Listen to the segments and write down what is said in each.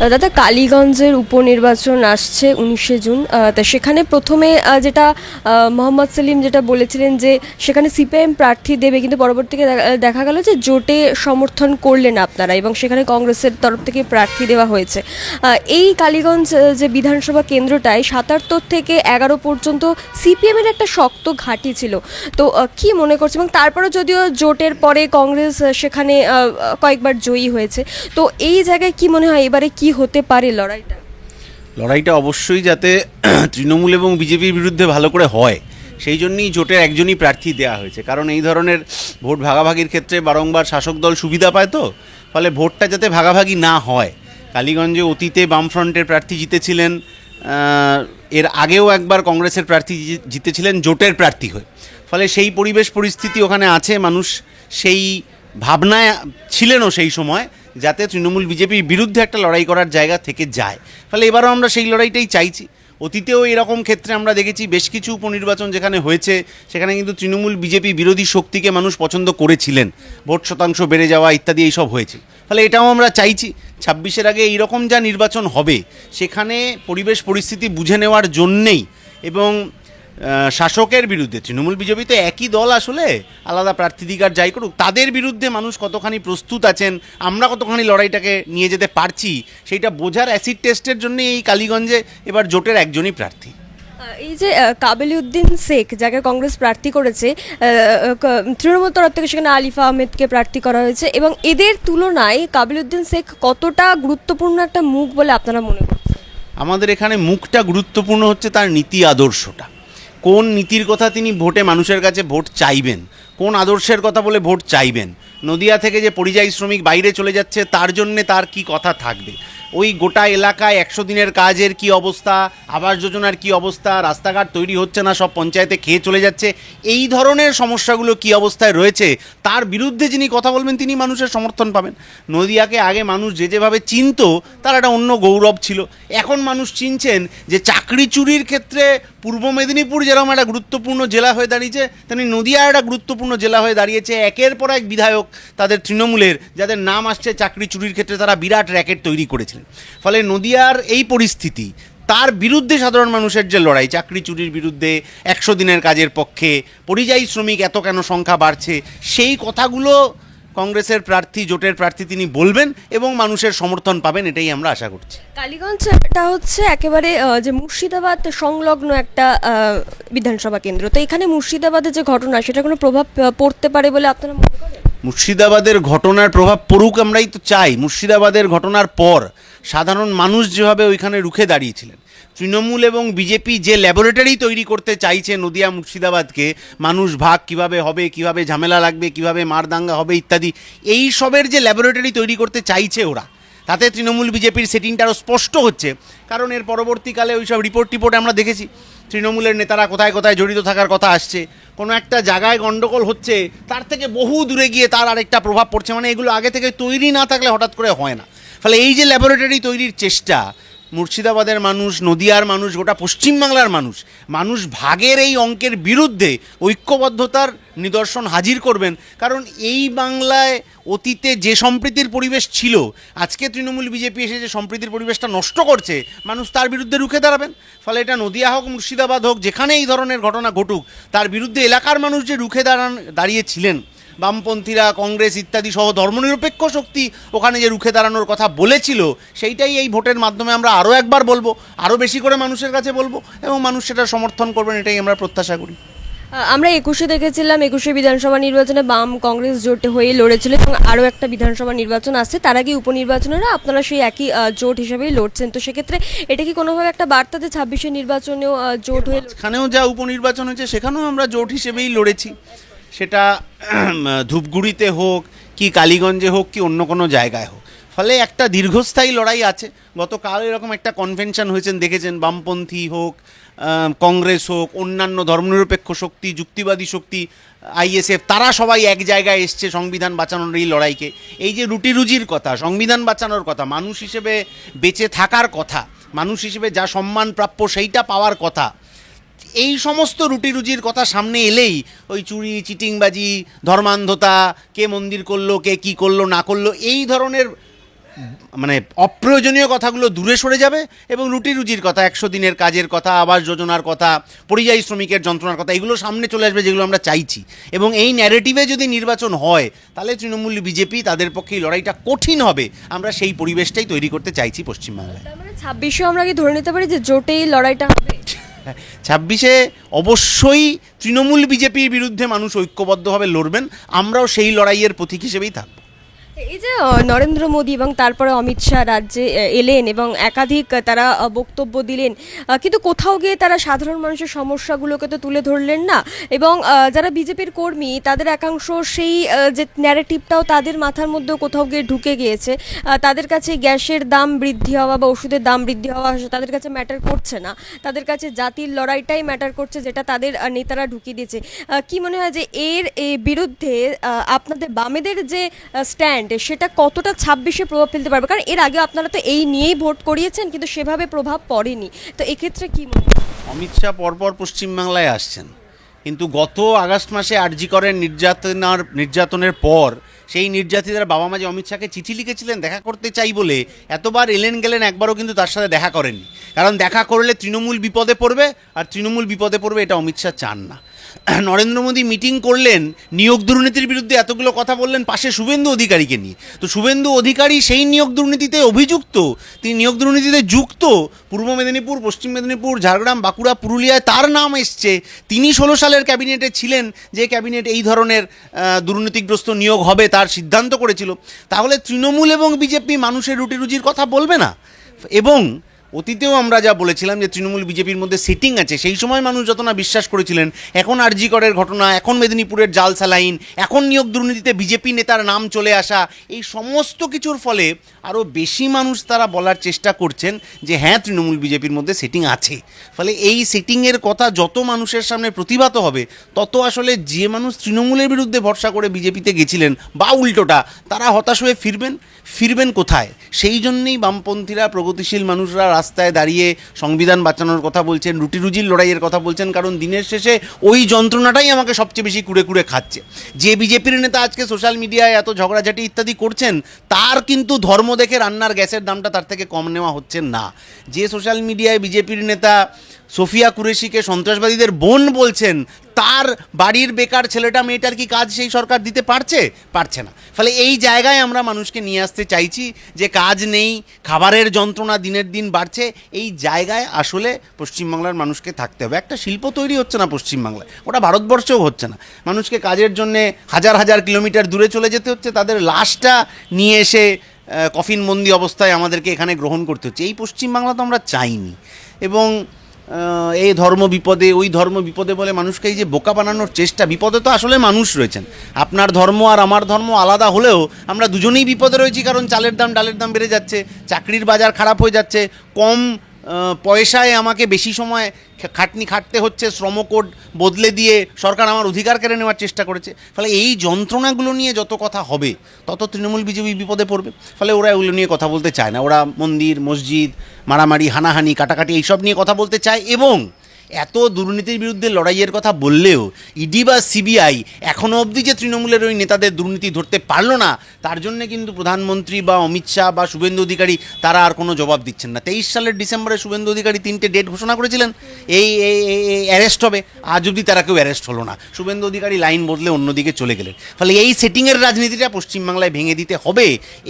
দাদা, কালীগঞ্জের উপনির্বাচন আসছে উনিশে জুন। তা সেখানে প্রথমে যেটা মোহাম্মদ সেলিম যেটা বলেছিলেন যে সেখানে সিপিআইএম প্রার্থী দেবে, কিন্তু পরবর্তীতে দেখা- গেল যে জোটে সমর্থন করলেন আপনারা এবং সেখানে কংগ্রেসের তরফ থেকে প্রার্থী দেওয়া হয়েছে। এই কালীগঞ্জ যে বিধানসভা কেন্দ্রটায় সাতাত্তর থেকে এগারো পর্যন্ত সিপিএমের একটা শক্ত ঘাঁটি ছিল। তো কি মনে করছে এবং তারপরে যদিও জোটের পরে কংগ্রেস সেখানে কয়েকবার জয়ী হয়েছে, তো এই জায়গায় কি মনে হয়? এবারে কি হতে পারে লড়াইটা? লড়াইটা অবশ্যই যাতে তৃণমূল এবং বিজেপির বিরুদ্ধে ভালো করে হয়, সেই জন্যই জোটের একজনই প্রার্থী দেওয়া হয়েছে। কারণ এই ধরনের ভোট ভাগাভাগির ক্ষেত্রে বারংবার শাসক দল সুবিধা পায় তো, ফলে ভোটটা যাতে ভাগাভাগি না হয়। কালীগঞ্জে অতীতে বামফ্রন্টের প্রার্থী জিতেছিলেন এর আগেও একবার কংগ্রেসের প্রার্থী জিতেছিলেন জোটের প্রার্থী হয়ে। ফলে সেই পরিবেশ পরিস্থিতি ওখানে আছে, মানুষ সেই ভাবনায় ছিলেনও সেই সময়, যাতে তৃণমূল বিজেপির বিরুদ্ধে একটা লড়াই করার জায়গা থেকে যায়। ফলে এবারও আমরা সেই লড়াইটাই চাইছি। অতীতেও এরকম ক্ষেত্রে আমরা দেখেছি বেশ কিছু উপনির্বাচন যেখানে হয়েছে, সেখানে কিন্তু তৃণমূল বিজেপি বিরোধী শক্তিকে মানুষ পছন্দ করেছিলেন। ভোট শতাংশ বেড়ে যাওয়া ইত্যাদি এইসব হয়েছে ফলে এটাও আমরা চাইছি, ছাব্বিশের আগে এইরকম যা নির্বাচন হবে, সেখানে পরিবেশ পরিস্থিতি বুঝে নেওয়ার জন্যেই এবং শাসকের বিরুদ্ধে তৃণমূল বিজেপি তো একই দল আসলে আলাদা প্রার্থীদিকার যাই করুক তাদের বিরুদ্ধে মানুষ কতখানি প্রস্তুত আছেন আমরা কতখানি লড়াইটাকে নিয়ে যেতে পারছি সেইটা বোঝার অ্যাসিড টেস্টের জন্য এই কালীগঞ্জে এবার জোটের একজনই প্রার্থী। এই যে কাবিলউদ্দিন শেখ যাকে কংগ্রেস প্রার্থী করেছে তৃণমূল তরফ থেকে সেখানে আলিফা আহমেদকে প্রার্থী করা হয়েছে এবং এদের তুলনায় কাবিলউদ্দিন শেখ কতটা গুরুত্বপূর্ণ একটা মুখ বলে আপনারা মনে করছেন? আমাদের এখানে মুখটা গুরুত্বপূর্ণ হচ্ছে তার নীতি আদর্শটা। কোন নীতির কথা তিনি ভোটে মানুষের কাছে ভোট চাইবেন? কোন আদর্শের কথা বলে ভোট চাইবেন? নদিয়া থেকে যে পরিযায়ী শ্রমিক বাইরে চলে যাচ্ছে, তার জন্যে তার কি কথা থাকবে? ওই গোটা এলাকায় একশো দিনের কাজের কি অবস্থা? আবাস যোজনার কি অবস্থা? রাস্তাঘাট তৈরি হচ্ছে না, সব পঞ্চায়েতে খেয়ে চলে যাচ্ছে। এই ধরনের সমস্যাগুলো কি অবস্থায় রয়েছে? তার বিরুদ্ধে যিনি কথা বলবেন, তিনি মানুষের সমর্থন পাবেন। নদিয়াকে আগে মানুষ যে যেভাবে চিনত, তার একটা অন্য গৌরব ছিল। এখন মানুষ চিনছেন যে চাকরি চুরির ক্ষেত্রে পূর্ব মেদিনীপুর যেরকম একটা গুরুত্বপূর্ণ জেলা হয়ে দাঁড়িয়েছে, তেমনি নদিয়া একটা গুরুত্বপূর্ণ জেলা হয়ে দাঁড়িয়েছে। একের পর এক বিধায়ক তাদের তৃণমূলের, যাদের নাম আসছে চাকরি চুরির ক্ষেত্রে, তারা বিরাট র্যাকেট তৈরি করেছিলেন ফলে নদিয়ার এই পরিস্থিতি, তার বিরুদ্ধে সাধারণ মানুষের যে লড়াই, চাকরি চুরির বিরুদ্ধে একশো দিনের কাজের পক্ষে পরিযায়ী শ্রমিক এত কেন সংখ্যা বাড়ছে, সেই কথাগুলো কংগ্রেসের প্রার্থী, জোটের প্রার্থী তিনি বলবেন এবং মানুষের সমর্থন পাবেন, এটাই আমরা আশা করছি। কালীগঞ্জটা হচ্ছে একেবারে যে মুর্শিদাবাদ সংলগ্ন একটা বিধানসভা কেন্দ্র। তো এখানে মুর্শিদাবাদের যে ঘটনা সেটা কোনো প্রভাব পড়তে পারে বলে আপনারা মনে মুর্শিদাবাদের ঘটনার প্রভাব পড়ুক আমরাই তো চাই। মুর্শিদাবাদের ঘটনার পর সাধারণ মানুষ যেভাবে ওইখানে রুখে দাঁড়িয়েছিলেন, তৃণমূল এবং বিজেপি যে ল্যাবরেটরি তৈরি করতে চাইছে নদিয়া মুর্শিদাবাদকে, মানুষ ভাগ কীভাবে হবে, কীভাবে ঝামেলা লাগবে, কীভাবে মারদাঙ্গা হবে ইত্যাদি, এই সবের যে ল্যাবরেটরি তৈরি করতে চাইছে ওরা, তাতে তৃণমূল বিজেপির সেটিংটা আরও স্পষ্ট হচ্ছে। কারণ এর পরবর্তীকালে ওই সব রিপোর্ট টিপোর্ট আমরা দেখেছি। তৃণমূলের নেতারা কোথায় কোথায় জড়িত থাকার কথা আসছে, কোনো একটা জায়গায় গণ্ডগোল হচ্ছে, তার থেকে বহু দূরে গিয়ে তার আরেকটা প্রভাব পড়ছে মানে এগুলো আগে থেকে তৈরি না থাকলে হঠাৎ করে হয় না। ফলে এই যে ল্যাবরেটরি তৈরির চেষ্টা মুর্শিদাবাদের মানুষ, নদিয়ার মানুষ, গোটা পশ্চিমবাংলার মানুষ মানুষ ভাগের এই অঙ্কের বিরুদ্ধে ঐক্যবদ্ধতার নিদর্শন হাজির করবেন। কারণ এই বাংলায় অতীতে যে সম্প্রীতির পরিবেশ ছিল, আজকে তৃণমূল বিজেপি এসে যে সম্প্রীতির পরিবেশটা নষ্ট করছে, মানুষ তার বিরুদ্ধে রুখে দাঁড়াবেন। ফলে এটা নদিয়া হোক, মুর্শিদাবাদ হোক যেখানে এই ধরনের ঘটনা ঘটুক, তার বিরুদ্ধে এলাকার মানুষ যে রুখে দাঁড়ান, দাঁড়িয়েছিলেন বামপন্থীরা কংগ্রেস ইত্যাদি সহ ধর্মনিরপেক্ষ শক্তি ওখানে যে রুখে দাঁড়ানোর কথা বলেছিল সেইটাই এই ভোটের মাধ্যমে আমরা আরও একবার বলব আরও বেশি করে মানুষের কাছে বলব এবং মানুষ সেটা সমর্থন করবেন এটাই আমরা প্রত্যাশা করি আমরা একুশে দেখেছিলাম একুশে বিধানসভা নির্বাচনে বাম কংগ্রেস জোট হয়ে লড়েছিল এবং আরও একটা বিধানসভা নির্বাচন আসছে তার আগে উপনির্বাচনেরা আপনারা সেই একই জোট হিসেবেই লড়ছেন তো সেক্ষেত্রে এটা কি কোনোভাবে একটা বার্তাতে ছাব্বিশে নির্বাচনেও জোট হয়ে? এখানেও যা উপনির্বাচন হয়েছে সেখানেও আমরা জোট হিসেবেই লড়েছি সেটা ধূপগুড়িতে হোক, কি কালীগঞ্জে হোক, কি অন্য কোনো জায়গায় হোক। ফলে একটা দীর্ঘস্থায়ী লড়াই আছে। গতকাল এরকম একটা কনভেনশন হয়েছেন, দেখেছেন, বামপন্থী হোক কংগ্রেস হোক, অন্যান্য ধর্মনিরপেক্ষ শক্তি, যুক্তিবাদী শক্তি আইএসএফ তারা সবাই এক জায়গায় এসছে সংবিধান বাঁচানোর এই লড়াইকে। এই যে রুটি রুজির কথা, সংবিধান বাঁচানোর কথা, মানুষ হিসেবে বেঁচে থাকার কথা, মানুষ হিসেবে যা সম্মান প্রাপ্য সেইটা পাওয়ার কথা এই সমস্ত রুটি রুজির কথা সামনে এলেই ওই চুরি চিটিংবাজি ধর্মান্ধতা কে মন্দির করল কে কি করল না করল এই ধরনের মানে অপ্রয়োজনীয় কথাগুলো দূরে সরে যাবে এবং রুটি রুজির কথা একশো দিনের কাজের কথা আবাস যোজনার কথা পরিযায়ী শ্রমিকের যন্ত্রণার কথা এগুলো সামনে চলে আসবে যেগুলো আমরা চাইছি। এবং এই ন্যারেটিভে যদি নির্বাচন হয় তাহলে তৃণমূল বিজেপি তাদের পক্ষে এই লড়াইটা কঠিন হবে। আমরা সেই পরিবেশটাই তৈরি করতে চাইছি পশ্চিমবাংলায়। মানে ছাব্বিশে আমরা কি ধরে নিতে পারি যে জোটেই লড়াইটা হবে? ছাব্বিশে অবশ্যই তৃণমূল বিজেপির বিরুদ্ধে মানুষ ঐক্যবদ্ধভাবে লড়বেন আমরাও সেই লড়াইয়ের প্রতীক হিসেবেই থাকব। এই যে নরেন্দ্র মোদী এবং তারপরে অমিত শাহ রাজ্যে এলেন এবং একাধিক তারা বক্তব্য দিলেন কিন্তু কোথাও গিয়ে তারা সাধারণ মানুষের সমস্যাগুলোকে তো তুলে ধরলেন না এবং যারা বিজেপির কর্মী, তাদের একাংশ সেই যে ন্যারেটিভটাও তাদের মাথার মধ্যেও কোথাও গিয়ে ঢুকে গিয়েছে। তাদের কাছে গ্যাসের দাম বৃদ্ধি হওয়া বা ওষুধের দাম বৃদ্ধি হওয়া, তাদের কাছে ম্যাটার করছে না। তাদের কাছে জাতির লড়াইটাই ম্যাটার করছে যেটা তাদের নেতারা ঢুকিয়ে দিয়েছে। কি মনে হয় যে এর বিরুদ্ধে আপনাদের বামেদের যে স্ট্যান্ড সেটা কতটা ছাব্বিশে প্রভাব ফেলতে পারবে? কারণ এর আগে আপনারা তো এই নিয়েই ভোট করিয়েছেন, কিন্তু সেভাবে প্রভাব পড়েনি। তো এক্ষেত্রে কি মনে? অমিত শাহ পরপর পশ্চিমবাংলায় আসছেন। কিন্তু গত আগস্ট মাসে আরজি করেন নির্যাতনার, নির্যাতনের পর, সেই নির্যাতিতার বাবা মা যে অমিত শাহকে চিঠি লিখেছিলেন, দেখা করতে চাই বলে, এতবার এলেন গেলেন, একবারও কিন্তু তার সাথে দেখা করেননি। কারণ দেখা করলে তৃণমূল বিপদে পড়বে, আর তৃণমূল বিপদে পড়বে এটা অমিত শাহ চান না। নরেন্দ্র মোদী মিটিং করলেন, নিয়োগ দুর্নীতির বিরুদ্ধে এতগুলো কথা বললেন পাশে শুভেন্দু অধিকারীকে নিয়ে। তো শুভেন্দু অধিকারী সেই নিয়োগ দুর্নীতিতে অভিযুক্ত, তিনি নিয়োগ দুর্নীতিতে যুক্ত, পূর্ব মেদিনীপুর, পশ্চিম মেদিনীপুর, ঝাড়গ্রাম, বাঁকুড়া, পুরুলিয়ায় তার নাম এসছে। তিনি ষোলো সালের ক্যাবিনেটে ছিলেন, যে ক্যাবিনেট এই ধরনের দুর্নীতিগ্রস্ত নিয়োগ হবে তার সিদ্ধান্ত করেছিল। তাহলে তৃণমূল এবং বিজেপি মানুষের রুটি রুজির কথা বলবে না? এবং অতীতেও আমরা যা বলেছিলাম যে তৃণমূল বিজেপির মধ্যে সেটিং আছে, সেই সময় মানুষ যত না বিশ্বাস করেছিলেন, এখন আরজি করের ঘটনা, এখন মেদিনীপুরের জাল সালাইন এখন নিয়োগ দুর্নীতিতে বিজেপি নেতার নাম চলে আসা, এই সমস্ত কিছুর ফলে আরও বেশি মানুষ তারা বলার চেষ্টা করছেন যে হ্যাঁ তৃণমূল বিজেপির মধ্যে সেটিং আছে। ফলে এই সেটিংয়ের কথা যত মানুষের সামনে প্রতিভাত হবে, তত আসলে যে মানুষ তৃণমূলের বিরুদ্ধে ভরসা করে বিজেপিতে গেছিলেন বা উল্টোটা, তারা হতাশ হয়ে ফিরবেন। ফিরবেন কোথায়? সেই জন্যেই বামপন্থীরা, প্রগতিশীল মানুষরা রাস্তায় দাঁড়িয়ে সংবিধান বাঁচানোর কথা বলছেন রুটি রুজির লড়াইয়ের কথা বলছেন, কারণ দিনের শেষে ওই যন্ত্রণাটাই আমাকে সবচেয়ে বেশি কুড়ে কুড়ে খাচ্ছে। যে বিজেপির নেতা আজকে সোশ্যাল মিডিয়ায় এত ঝগড়াঝাটি ইত্যাদি করছেন, তার কিন্তু ধর্ম দেখে রান্নার গ্যাসের দামটা তার থেকে কম নেওয়া হচ্ছে না। যে সোশ্যাল মিডিয়ায় বিজেপির নেতা সোফিয়া কুরেশিকে সন্ত্রাসবাদীদের বোন বলছেন, তার বাড়ির বেকার ছেলেটা মেয়েটার কি কাজ সেই সরকার দিতে পারছে? পারছে না। ফলে এই জায়গায় আমরা মানুষকে নিয়ে আসতে চাইছি যে কাজ নেই, খাবারের যন্ত্রণা দিনের দিন বাড়ছে, এই জায়গায় আসলে পশ্চিমবাংলার মানুষকে থাকতে হবে। একটা শিল্প তৈরি হচ্ছে না পশ্চিমবাংলায়, ওটা ভারতবর্ষেও হচ্ছে না। মানুষকে কাজের জন্যে হাজার হাজার কিলোমিটার দূরে চলে যেতে হচ্ছে, তাদের লাশটা নিয়ে এসে কফিনবন্দি অবস্থায় আমাদেরকে এখানে গ্রহণ করতে হচ্ছে। এই পশ্চিমবাংলা তো আমরা চাইনি। এবং এই ধর্ম বিপদে, ওই ধর্ম বিপদে বলে মানুষকে এই যে বোকা বানানোর চেষ্টা, বিপদে তো আসলে মানুষ রয়েছেন। আপনার ধর্ম আর আমার ধর্ম আলাদা হলেও আমরা দুজনেই বিপদে রয়েছি কারণ চালের দাম, ডালের দাম বেড়ে যাচ্ছে, চাকরির বাজার খারাপ হয়ে যাচ্ছে, কম পয়সায় আমাকে বেশি সময় খাটনি খাটতে হচ্ছে শ্রমকোড বদলে দিয়ে সরকার আমার অধিকার কেড়ে নেওয়ার চেষ্টা করেছে। ফলে এই যন্ত্রণাগুলো নিয়ে যত কথা হবে, তত তৃণমূল বিজেপি বিপদে পড়বে। ফলে ওরা এগুলো নিয়ে কথা বলতে চায় না। ওরা মন্দির, মসজিদ, মারামারি, হানাহানি, কাটাকাটি, এইসব নিয়ে কথা বলতে চায় এবং এত দুর্নীতির বিরুদ্ধে লড়াইয়ের কথা বললেও ইডি বা সিবিআই এখনও অবধি যে তৃণমূলের ওই নেতাদের দুর্নীতি ধরতে পারল না, তার জন্য কিন্তু প্রধানমন্ত্রী বা অমিত শাহ বা শুভেন্দু অধিকারী তারা আর কোনো জবাব দিচ্ছেন না। তেইশ সালের ডিসেম্বরে শুভেন্দু অধিকারী তিনটে ডেট ঘোষণা করেছিলেন, এই অ্যারেস্ট হবে। আজ অবধি তারা কেউ অ্যারেস্ট হলো না। শুভেন্দু অধিকারী লাইন বদলে অন্যদিকে চলে গেলেন। ফলে এই সেটিংয়ের রাজনীতিটা পশ্চিমবাংলায় ভেঙে দিতে হবে।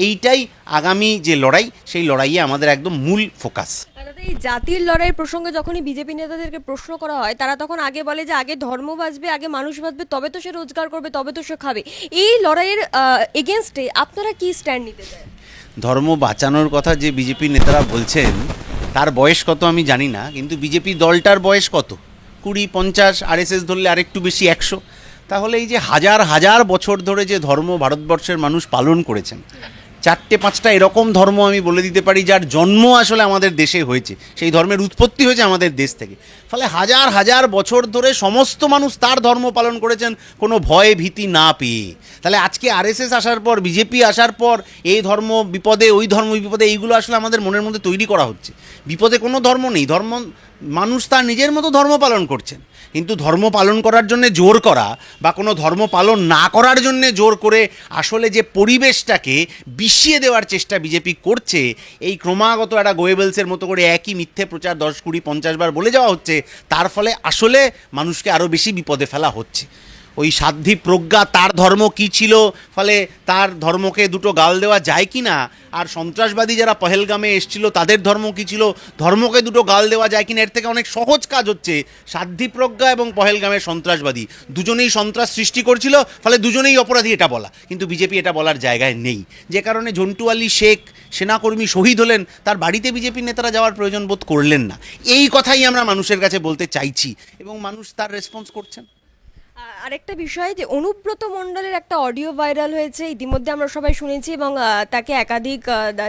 এইটাই আগামী যে লড়াই, সেই লড়াইয়ে আমাদের একদম মূল ফোকাস এই জাতির লড়াই প্রসঙ্গে যখনই বিজেপি নেতাদেরকে প্রশ্ন করা হয়, তারা তখন আগে বলে যে আগে ধর্ম বাঁচবে, আগে মানুষ বাঁচবে, তবে তো সে রোজগার করবে, তবে তো সে খাবে। এই লড়াইয়ের এগেনস্টে আপনারা কি স্ট্যান্ড নিতে চান? ধর্ম বাঁচানোর কথা যে বিজেপি নেতারা বলছেন, তার বয়স কত আমি জানি না, কিন্তু বিজেপি দলটার বয়স কত? কুড়ি, পঞ্চাশ, আরএসএস ধরলে আরেকটু বেশি একশো। তাহলে এই যে হাজার হাজার বছর ধরে যে ধর্ম ভারতবর্ষের মানুষ পালন করেছেন চারটে, পাঁচটা এরকম ধর্ম আমি বলে দিতে পারি যার জন্ম আসলে আমাদের দেশে হয়েছে। সেই ধর্মের উৎপত্তি হয়েছে আমাদের দেশ থেকে। ফলে হাজার হাজার বছর ধরে সমস্ত মানুষ তার ধর্ম পালন করেছেন, কোনো ভয় ভীতি না পেয়ে। তাহলে আজকে আরএসএস আসার পর, বিজেপি আসার পর, এই ধর্ম বিপদে, ওই ধর্ম বিপদে, এইগুলো আসলে আমাদের মনের মধ্যে তৈরি করা হচ্ছে। বিপদে কোনো ধর্ম নেই। ধর্ম মানুষ তার নিজের মতো ধর্ম পালন করছেন। কিন্তু ধর্ম পালন করার জন্য জোর করা বা কোনো ধর্ম পালন না করার জন্য জোর করে আসলে যে পরিবেশটাকে বিষিয়ে দেওয়ার চেষ্টা বিজেপি করছে, এই ক্রমাগত একটা গোয়েবেলসের মতো করে একই মিথ্যে প্রচার দশ কুড়ি পঞ্চাশ বার বলে যাওয়া হচ্ছে, তার ফলে আসলে মানুষকে আরও বেশি বিপদে ফেলা হচ্ছে। ওই সাধ্বী প্রজ্ঞা, তার ধর্ম কি ছিল? ফলে তার ধর্মকে দুটো গাল দেওয়া যায় কি না? আর সন্ত্রাসবাদী যারা পহেলগামে এসছিল, তাদের ধর্ম কি ছিল? ধর্মকে দুটো গাল দেওয়া যায় কিনা? এর থেকে অনেক সহজ কাজ হচ্ছে সাধ্বী প্রজ্ঞা এবং পহেলগামের সন্ত্রাসবাদী। দুজনেই সন্ত্রাস সৃষ্টি করছিল, ফলে দুজনেই অপরাধী, এটা বলা। কিন্তু বিজেপি এটা বলার জায়গায় নেই। যে কারণে ঝন্টু আলী শেখ, সেনাকর্মী শহীদ হলেন, তার বাড়িতে বিজেপি নেতারা যাওয়ার প্রয়োজন বোধ করলেন না। এই কথাই আমরা মানুষের কাছে বলতে চাইছি এবং মানুষ তার রেসপন্স করছেন। আরেকটা বিষয় যে অনুব্রত মণ্ডলের একটা অডিও ভাইরাল হয়েছে, ইতিমধ্যে আমরা সবাই শুনেছি এবং তাকে একাধিক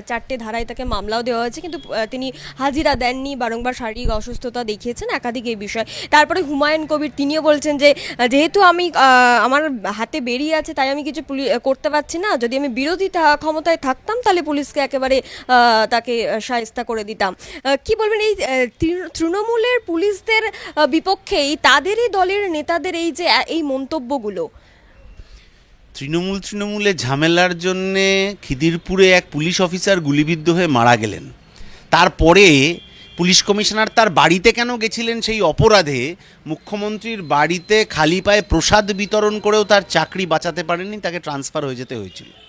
চারটে ধারায় তাকে মামলাও দেওয়া হয়েছে, কিন্তু তিনি হাজিরা দেননি, বারংবার শারীরিক অসুস্থতা দেখিয়েছেন, একাধিক এই বিষয়। তারপরে হুমায়ুন কবির, তিনিও বলছেন যে যেহেতু আমি আমার হাতে বেরিয়ে আছে, তাই আমি কিছু করতে পারছি না, যদি আমি বিরোধী ক্ষমতায় থাকতাম, তাহলে পুলিশকে একেবারে তাকে সায়স্তা করে দিতাম। কি বলবেন এই তৃণ- তৃণমূলের পুলিশদের বিপক্ষেই তাদেরই দলের নেতাদের এই যে এই মন্তব্যগুলো। তৃণমূল তৃণমূলে ঝামেলার জন্যে খিদিরপুরে এক পুলিশ অফিসার গুলিবিদ্ধ হয়ে মারা গেলেন। তারপরে পুলিশ কমিশনার তার বাড়িতে কেন গেছিলেন সেই অপরাধে মুখ্যমন্ত্রীর বাড়িতে খালি পায়ে প্রসাদ বিতরণ করেও তার চাকরি বাঁচাতে পারেননি, তাকে ট্রান্সফার হয়ে যেতে হয়েছিল।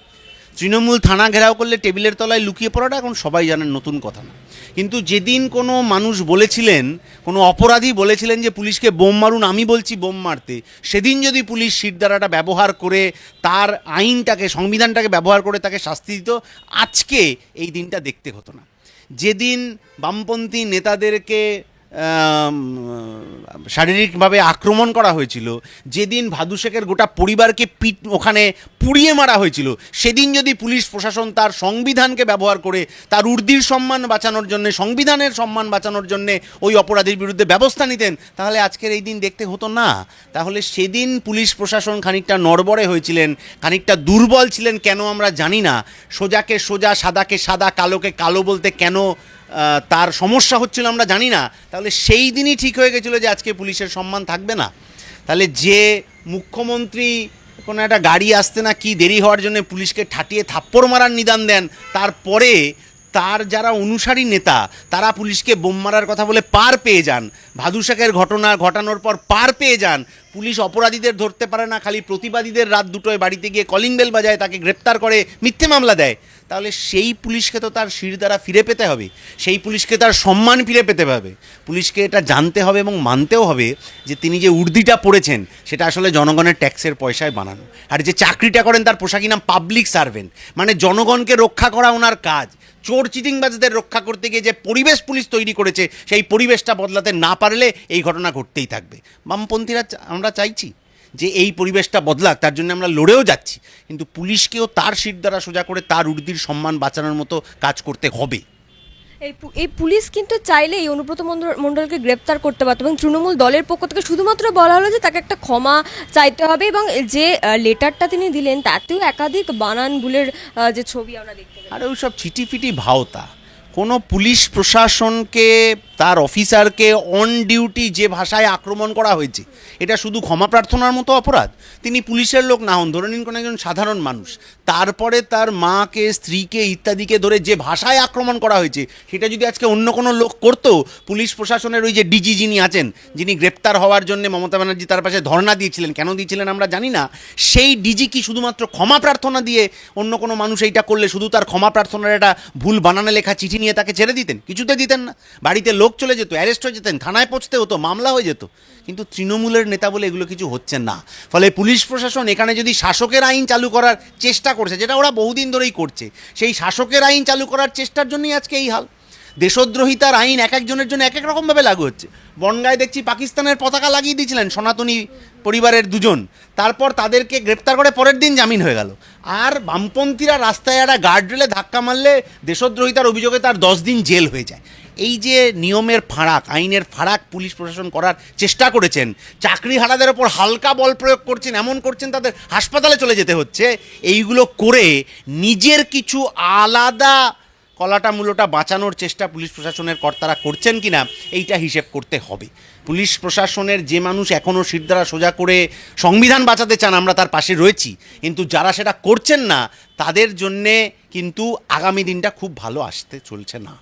তৃণমূল থানা ঘেরাও করলে টেবিলের তলায় লুকিয়ে পড়াটা এখন সবাই জানেন নতুন কথা না। কিন্তু যেদিন কোনো মানুষ বলেছিলেন, কোনো অপরাধী বলেছিলেন যে পুলিশকে বোম মারুন, আমি বলছি বোম মারতে, সেদিন যদি পুলিশ শিরদাঁড়াটা ব্যবহার করে, তার আইনটাকে, সংবিধানটাকে ব্যবহার করে তাকে শাস্তি দিত, আজকে এই দিনটা দেখতে হতো না। যেদিন বামপন্থী নেতাদেরকে শারীরিকভাবে আক্রমণ করা হয়েছিল। যেদিন ভাদু শেখের গোটা পরিবারকে পিট, ওখানে পুড়িয়ে মারা হয়েছিল, সেদিন যদি পুলিশ প্রশাসন তার সংবিধানকে ব্যবহার করে, তার উর্দির সম্মান বাঁচানোর জন্য, সংবিধানের সম্মান বাঁচানোর জন্য ওই অপরাধীর বিরুদ্ধে ব্যবস্থা নিতেন, তাহলে আজকের এই দিন দেখতে হতো না। তাহলে সেদিন পুলিশ প্রশাসন খানিকটা নড়বড়ে হয়েছিলেন, খানিকটা দুর্বল ছিলেন, কেন আমরা জানি না। সোজাকে সোজা, সাদাকে সাদা, কালোকে কালো বলতে কেন তার সমস্যা হচ্ছিল আমরা জানি না। তাহলে সেই দিনই ঠিক হয়ে গেছিল যে আজকে পুলিশের সম্মান থাকবে না। তাহলে যে মুখ্যমন্ত্রী কোনো একটা গাড়ি আসতে না কি দেরি হওয়ার জন্য পুলিশকে ঠাটিয়ে থাপ্পড় মারার নিদান দেন, তারপরে তার যারা অনুসারী নেতা, তারা পুলিশকে বোম মারার কথা বলে পার পেয়ে যান। ভাদু ভাদুশাকের ঘটনা ঘটানোর পর পার পেয়ে যান। পুলিশ অপরাধীদের ধরতে পারে না, খালি প্রতিবাদীদের রাত দুটোয় বাড়িতে গিয়ে কলিং বেল বাজায় তাকে গ্রেপ্তার করে মিথ্যে মামলা দেয়। তাহলে সেই পুলিশকে তো তার শির দ্বারা ফিরে পেতে হবে। সেই পুলিশকে তার সম্মান ফিরে পেতে হবে। পুলিশকে এটা জানতে হবে এবং মানতেও হবে যে তিনি যে উর্দিটা পড়েছেন, সেটা আসলে জনগণের ট্যাক্সের পয়সায় বানানো। আর যে চাকরিটা করেন তার পোশাকি নাম পাবলিক সার্ভেন্ট মানে জনগণকে রক্ষা করা ওনার কাজ। চোর চিটিংবাজদের রক্ষা করতে গিয়ে যে পরিবেশ পুলিশ তৈরি করেছে, সেই পরিবেশটা বদলাতে না পারলে এই ঘটনা ঘটতেই থাকবে। বামপন্থীরা আমরা চাইছি যে এই পরিবেশটা বদলাক, তার জন্য আমরা লড়েও যাচ্ছি। কিন্তু পুলিশকেও তার সিট দ্বারা সোজা করে তার উর্দির সম্মান বাঁচানোর মতো কাজ করতে হবে। এই পুলিশ কিন্তু চাইলে এই অনুব্রত মন্ডলকে গ্রেপ্তার করতে পারত এবং তৃণমূল দলের পক্ষ থেকে শুধুমাত্র বলা হলো যে তাকে একটা ক্ষমা চাইতে হবে এবং যে লেটারটা তিনি দিলেন তাতেও একাধিক বানান ভুলের যে ছবি আমরা দেখতে ওই সব ওইসব চিটিফিটি ভাওতা। কোনো পুলিশ প্রশাসনকে, তার অফিসারকে অন ডিউটি যে ভাষায় আক্রমণ করা হয়েছে, এটা শুধু ক্ষমা প্রার্থনার মতো অপরাধ। তিনি পুলিশের লোক না হন, ধরে নিন কোনো একজন সাধারণ মানুষ। তারপরে তার মাকে, স্ত্রীকে ইত্যাদিকে ধরে যে ভাষায় আক্রমণ করা হয়েছে, সেটা যদি আজকে অন্য কোনো লোক করতো, পুলিশ প্রশাসনের ওই যে ডিজি যিনি আছেন, যিনি গ্রেপ্তার হওয়ার জন্য মমতা ব্যানার্জি তার পাশে ধর্ণা দিয়েছিলেন, কেন দিয়েছিলেন আমরা জানি না, সেই ডিজি কি শুধুমাত্র ক্ষমা প্রার্থনা দিয়ে অন্য কোনো মানুষ এইটা করলে, শুধু তার ক্ষমা প্রার্থনার একটা ভুল বানানে লেখা চিঠি নিয়ে তাকে ছেড়ে দিতেন। কিছুতে দিতেন না। বাড়িতে লোক চলে যেত, অ্যারেস্ট হয়ে যেতেন, থানায় পৌঁছতে হতো, মামলা হয়ে যেত। কিন্তু তৃণমূলের নেতা বলে এগুলো কিছু হচ্ছে না। ফলে পুলিশ প্রশাসন এখানে যদি শাসকের আইন চালু করার চেষ্টা করছে, যেটা ওরা বহুদিন ধরেই করছে, সেই শাসকের আইন চালু করার চেষ্টার জন্যই আজকে এই হাল। দেশদ্রোহিতার আইন এক একজনের জন্য এক এক রকমভাবে লাগু হচ্ছে। বনগায় দেখছি পাকিস্তানের পতাকা লাগিয়ে দিয়েছিলেন সনাতনী পরিবারের দুজন। তারপর তাদেরকে গ্রেপ্তার করে পরের দিন জামিন হয়ে গেল। আর বামপন্থীরা রাস্তায় একটা গার্ডরেলে ধাক্কা মারলে দেশদ্রোহিতার অভিযোগে তার দশ দিন জেল হয়ে যায়। এই যে নিয়মের ফারাক, আইনের ফারাক পুলিশ প্রশাসন করার চেষ্টা করেছেন, চাকরি হারাদের ওপর হালকা বল প্রয়োগ করছেন, এমন করছেন তাদের হাসপাতালে চলে যেতে হচ্ছে, এইগুলো করে নিজের কিছু আলাদা কলাটা মূলটা বাঁচানোর চেষ্টা পুলিশ প্রশাসনের কর্তারা করছেন কিনা, এইটা হিসেব করতে হবে। পুলিশ প্রশাসনের যে মানুষ এখনও শিরদারা সোজা করে সংবিধান বাঁচাতে চান, আমরা তার পাশে রয়েছি। কিন্তু যারা সেটা করছেন না, তাদের জন্যে কিন্তু আগামী দিনটা খুব ভালো আসতে চলছে না।